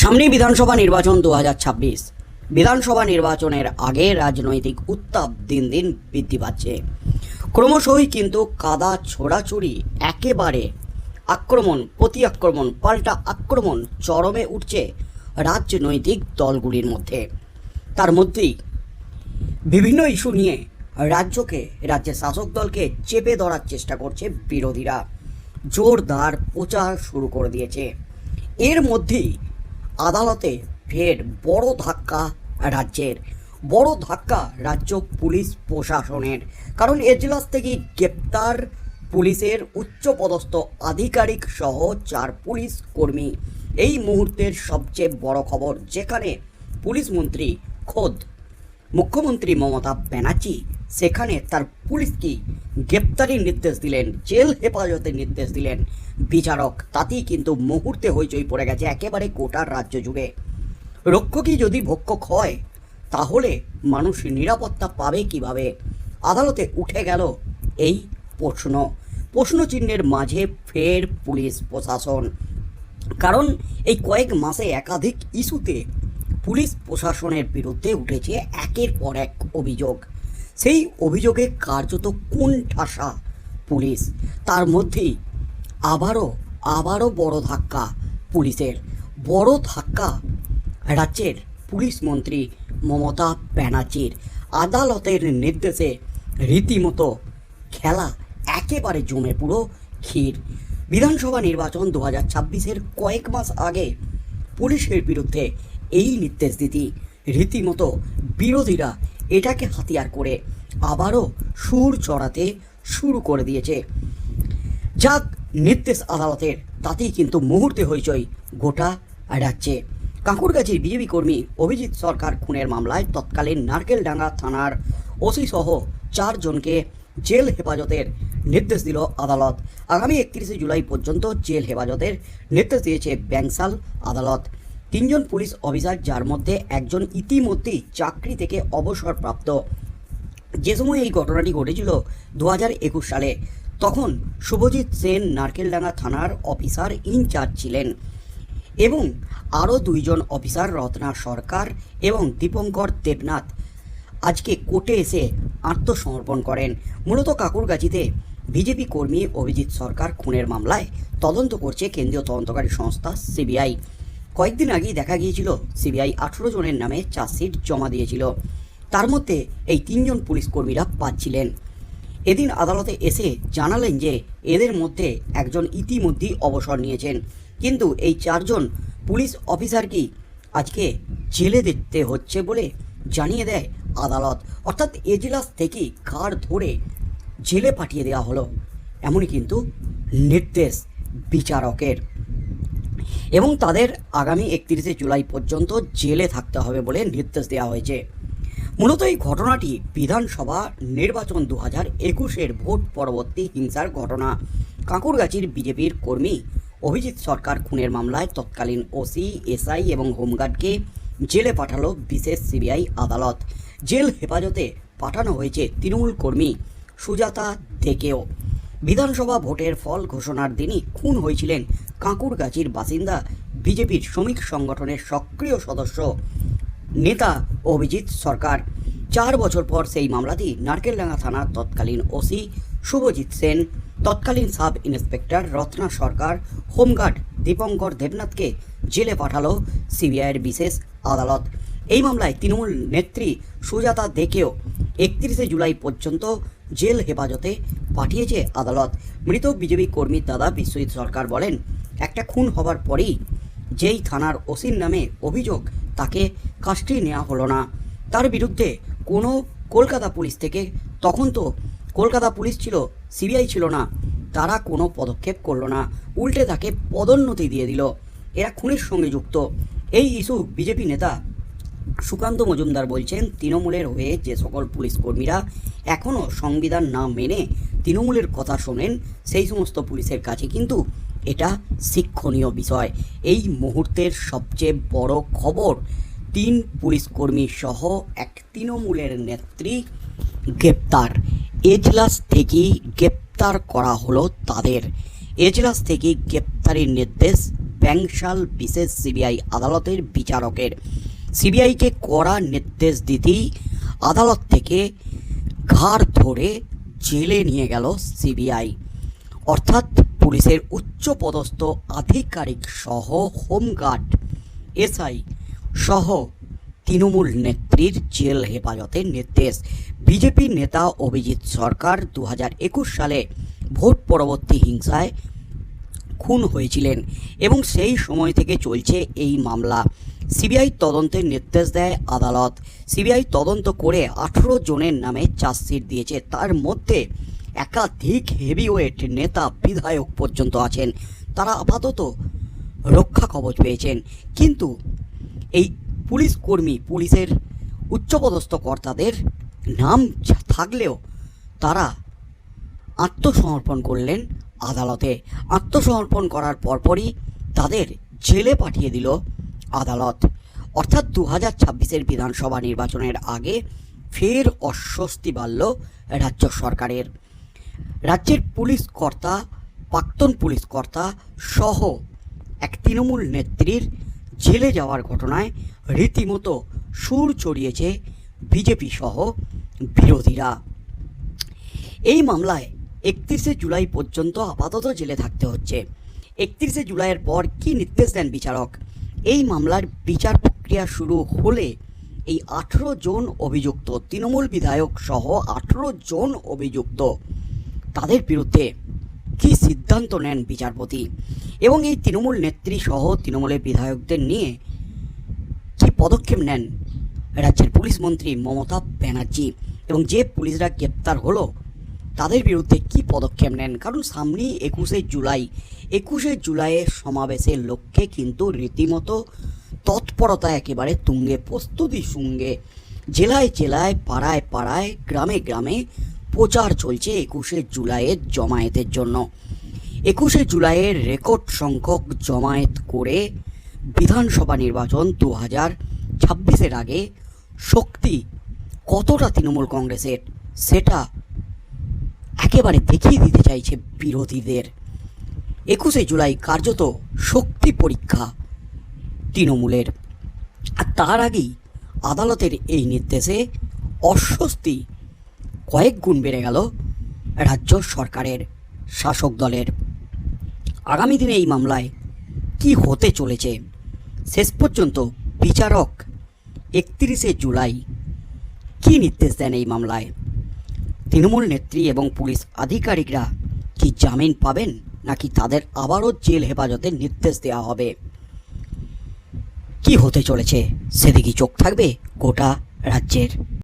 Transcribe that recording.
সামনেই বিধানসভা নির্বাচন দু হাজার ছাব্বিশ। বিধানসভা নির্বাচনের আগে রাজনৈতিক উত্তাপ দিন দিন বৃদ্ধি পাচ্ছে। ক্রমশই কিন্তু কাদা ছোড়াছুড়ি, একেবারে আক্রমণ প্রতি আক্রমণ পাল্টা আক্রমণ চরমে উঠছে রাজনৈতিক দলগুলির মধ্যে। তার মধ্যেই বিভিন্ন ইস্যু নিয়ে রাজ্যকে, রাজ্যের শাসক দলকে চেপে ধরার চেষ্টা করছে বিরোধীরা। জোরদার প্রচার শুরু করে দিয়েছে। এর মধ্যেই আদালতে ফের বড় ধাক্কা রাজ্যের, বড় ধাক্কা রাজ্য পুলিশ প্রশাসনের। কারণ এজলাস থেকে গ্রেপ্তার পুলিশের উচ্চপদস্থ আধিকারিক সহ চার পুলিশ কর্মী। এই মুহূর্তের সবচেয়ে বড় খবর যেখানে পুলিশ মন্ত্রী খোদ মুখ্যমন্ত্রী মমতা ব্যানার্জি সেখানে তার পুলিশকে গ্রেপ্তারির নির্দেশ দিলেন, জেল হেফাজতের নির্দেশ দিলেন। বিচারক তাতেই কিন্তু মুহূর্তে হইচই পড়ে গেছে, একেবারে গোটা রাজ্য জুড়ে। রক্ষকই যদি ভক্ষক হয়, তাহলে মানুষ নিরাপত্তা পাবে কীভাবে? আদালতে উঠে গেল এই প্রশ্ন। প্রশ্নচিহ্নের মাঝে ফের পুলিশ প্রশাসন। কারণ এই কয়েক মাসে একাধিক ইস্যুতে পুলিশ প্রশাসনের বিরুদ্ধে উঠেছে একের পর এক অভিযোগ। সেই অভিযোগে কার্যত কোন ঠাসা পুলিশ? তার মধ্যেই আবারও আবারও বড় ধাক্কা পুলিশের। বড় ধাক্কা রাজ্যের পুলিশ মন্ত্রী মমতা ব্যানার্জির। আদালতের নির্দেশে রীতিমতো খেলা একেবারে জমে পুরো ক্ষীর। বিধানসভা নির্বাচন দু হাজার ছাব্বিশের কয়েক মাস আগে পুলিশের বিরুদ্ধে এই নির্দেশ দিতি। রীতিমতো বিরোধীরা এটাকে হাতিয়ার করে আবারও সুর চড়াতে শুরু করে দিয়েছে। যাক, নির্দেশ আদালতের, তাতেই কিন্তু মুহূর্তে হইচই গোটা রাজ্যে। কাঁকুরগাছির বিজেপি কর্মী অভিজিৎ সরকার খুনের মামলায় তৎকালীন নারকেলডাঙ্গা থানার ওসি সহ চারজনকে জেল হেফাজতের নির্দেশ দিল আদালত। আগামী একত্রিশে জুলাই পর্যন্ত জেল হেফাজতের নির্দেশ দিয়েছে ব্যাংসাল আদালত। তিনজন পুলিশ অফিসার, যার মধ্যে একজন ইতিমধ্যেই চাকরি থেকে অবসরপ্রাপ্ত। যে সময় এই ঘটনাটি ঘটেছিল দু হাজার একুশ সালে, তখন শুভজিৎ সেন নারকেলডাঙ্গা থানার অফিসার ইনচার্জ ছিলেন এবং আরও দুইজন অফিসার রত্না সরকার এবং দীপঙ্কর দেবনাথ আজকে কোর্টে এসে আত্মসমর্পণ করেন। মূলত কাকুরগাছিতে বিজেপি কর্মী অভিজিৎ সরকার খুনের মামলায় তদন্ত করছে কেন্দ্রীয় তদন্তকারী সংস্থা সিবিআই। কয়েকদিন আগেই দেখা গিয়েছিল সিবিআই আঠেরো জনের নামে চার্জশিট জমা দিয়েছিল। তার মধ্যে এই তিনজন পুলিশ কর্মীরা পাচ্ছিলেন এদিন আদালতে এসে জানালেন যে এদের মধ্যে একজন ইতিমধ্যেই অবসর নিয়েছেন। কিন্তু এই চারজন পুলিশ অফিসারকেই আজকে জেলে দিতে হচ্ছে বলে জানিয়ে দেয় আদালত। অর্থাৎ এজলাস থেকেই কার ধরে জেলে পাঠিয়ে দেওয়া হলো? এমনই কিন্তু নির্দেশ বিচারকের। এবং তাদের আগামী একত্রিশে জুলাই পর্যন্ত জেলে থাকতে হবে বলে নির্দেশ দেওয়া হয়েছে। মূলত এই ঘটনাটি বিধানসভা নির্বাচন দু হাজার একুশের ভোট পরবর্তী হিংসার ঘটনা। কাঁকুরগাছির বিজেপির কর্মী অভিজিৎ সরকার খুনের মামলায় তৎকালীন ওসি, এসআই এবং হোমগার্ডকে জেলে পাঠালো বিশেষ সিবিআই আদালত। জেল হেফাজতে পাঠানো হয়েছে তৃণমূল কর্মী সুজাতা দেকেও। বিধানসভা ভোটের ফল ঘোষণার দিনই খুন হয়েছিলেন কাঁকুরগাছির বাসিন্দা বিজেপির শ্রমিক সংগঠনের সক্রিয় সদস্য নেতা অভিজিৎ সরকার। চার বছর পর সেই মামলাটি নারকেলডাঙ্গা থানার তৎকালীন ওসি শুভজিৎ সেন, তৎকালীন sub inspector Ratna Sarkar, home guard Dipankar দেবনাথকে জেলে পাঠালো সিবিআইয়ের বিশেষ আদালত। এই মামলায় তৃণমূল নেত্রী সুজাতা দেকেও একত্রিশে জুলাই পর্যন্ত জেল হেফাজতে পাঠিয়েছে আদালত। মৃত বিজেপি কর্মীর দাদা বিশ্বজিৎ সরকার বলেন একটা খুন হবার পরেই যেই থানার ওসির নামে অভিযোগ তাকে কাস্টডি নেওয়া হলো না। তার বিরুদ্ধে কোনো কলকাতা পুলিশ থেকে, তখন তো কলকাতা পুলিশ ছিল, সিবিআই ছিল না, তারা কোনো পদক্ষেপ করল না। উল্টে তাকে পদোন্নতি দিয়ে দিল। এরা খুনের সঙ্গে যুক্ত। এই ইস্যু বিজেপি নেতা সুকান্ত মজুমদার বলছেন, তৃণমূলের হয়ে যে সকল পুলিশ কর্মীরা এখনও সংবিধান না মেনে তৃণমূলের কথা শোনেন, সেই সমস্ত পুলিশের কাছে কিন্তু এটা শিক্ষণীয় বিষয়। এই মুহূর্তের সবচেয়ে বড় খবর, তিন পুলিশ কর্মী সহ এক তৃণমূলের নেত্রী গ্রেপ্তার। এজলাস থেকেই গ্রেপ্তার করা হলো তাদের। এজলাস থেকে গ্রেপ্তারির নির্দেশ ব্যাংশাল বিশেষ সিবিআই আদালতের বিচারকের। সিবিআইকে কড়া নির্দেশ দিতেই আদালত থেকে ঘাড় ধরে জেলে নিয়ে গেল সিবিআই। অর্থাৎ পুলিশের উচ্চপদস্থ আধিকারিক সহ হোমগার্ড, এসআই সহ তৃণমূল নেত্রীর জেল হেফাজতের নির্দেশ। বিজেপি নেতা অভিজিৎ সরকার দু হাজার একুশ সালে ভোট পরবর্তী হিংসায় খুন হয়েছিলেন এবং সেই সময় থেকে চলছে এই মামলা। সিবিআই তদন্তের নির্দেশ দেয় আদালত। সিবিআই তদন্ত করে আঠেরো জনের নামে চার্জশিট দিয়েছে। তার মধ্যে একাধিক হেভিওয়েট নেতা বিধায়ক পর্যন্ত আছেন। তারা আপাতত রক্ষা কবচ পেয়েছেন। কিন্তু এই পুলিশ কর্মী, পুলিশের উচ্চপদস্থ কর্তাদের নাম থাকলেও তারা আত্মসমর্পণ করলেন আদালতে। আত্মসমর্পণ করার পরপরই তাদের জেলে পাঠিয়ে দিল আদালত। অর্থাৎ দু হাজার ছাব্বিশের বিধানসভা নির্বাচনের আগে ফের অস্বস্তি বাড়ল রাজ্য সরকারের। রাজ্যের পুলিশ কর্তা, প্রাক্তন পুলিশ কর্তা সহ এক তৃণমূল নেত্রীর জেলে যাওয়ার ঘটনায় রীতিমতো সুর চড়িয়েছে বিজেপি সহ বিরোধীরা। এই মামলায় একত্রিশে জুলাই পর্যন্ত আপাতত জেলে থাকতে হচ্ছে। একত্রিশে জুলাইয়ের পর কি নির্দেশ দেন বিচারক? এই মামলার বিচার প্রক্রিয়া শুরু হলে এই আঠেরো জন অভিযুক্ত, তৃণমূল বিধায়ক সহ আঠেরো জন অভিযুক্ত তাদের বিরুদ্ধে কি সিদ্ধান্ত নেন বিচারপতি? এবং এই তৃণমূল নেত্রী সহ তৃণমূলের বিধায়কদের নিয়ে কি পদক্ষেপ নেন রাজ্যের পুলিশ মন্ত্রী মমতা ব্যানার্জি? এবং যে পুলিশরা গ্রেপ্তার হলো, তাদের বিরুদ্ধে কি পদক্ষেপ নেন? কারণ সামনেই একুশে জুলাই, একুশে জুলাইয়ের সমাবেশের লক্ষ্যে কিন্তু রীতিমতো তৎপরতা একেবারে তুঙ্গে, প্রস্তুতি সঙ্গে জেলায় জেলায়, পাড়ায় পাড়ায়, গ্রামে গ্রামে প্রচার চলছে একুশে জুলাইয়ের জমায়েতের জন্য। একুশে জুলাইয়ের রেকর্ড সংখ্যক জমায়েত করে বিধানসভা নির্বাচন দু হাজার ছাব্বিশের আগে শক্তি কতটা তৃণমূল কংগ্রেসের সেটা একেবারে দেখিয়ে দিতে চাইছে বিরোধীদের। একুশে জুলাই কার্যত শক্তি পরীক্ষা তৃণমূলের। আর তার আগেই আদালতের এই নির্দেশে অস্বস্তি কয়েক গুণ বেড়ে গেল রাজ্য সরকারের, শাসক দলের। আগামী দিনে এই মামলায় কি হতে চলেছে, শেষ পর্যন্ত বিচারক একত্রিশে জুলাই কি নির্দেশ দেন এই মামলায়? তৃণমূল নেত্রী এবং পুলিশ আধিকারিকরা কি জামিন পাবেন, নাকি তাদের আবারও জেল হেফাজতের নির্দেশ দেওয়া হবে? কি হতে চলেছে সেদিকে চোখ থাকবে গোটা রাজ্যের।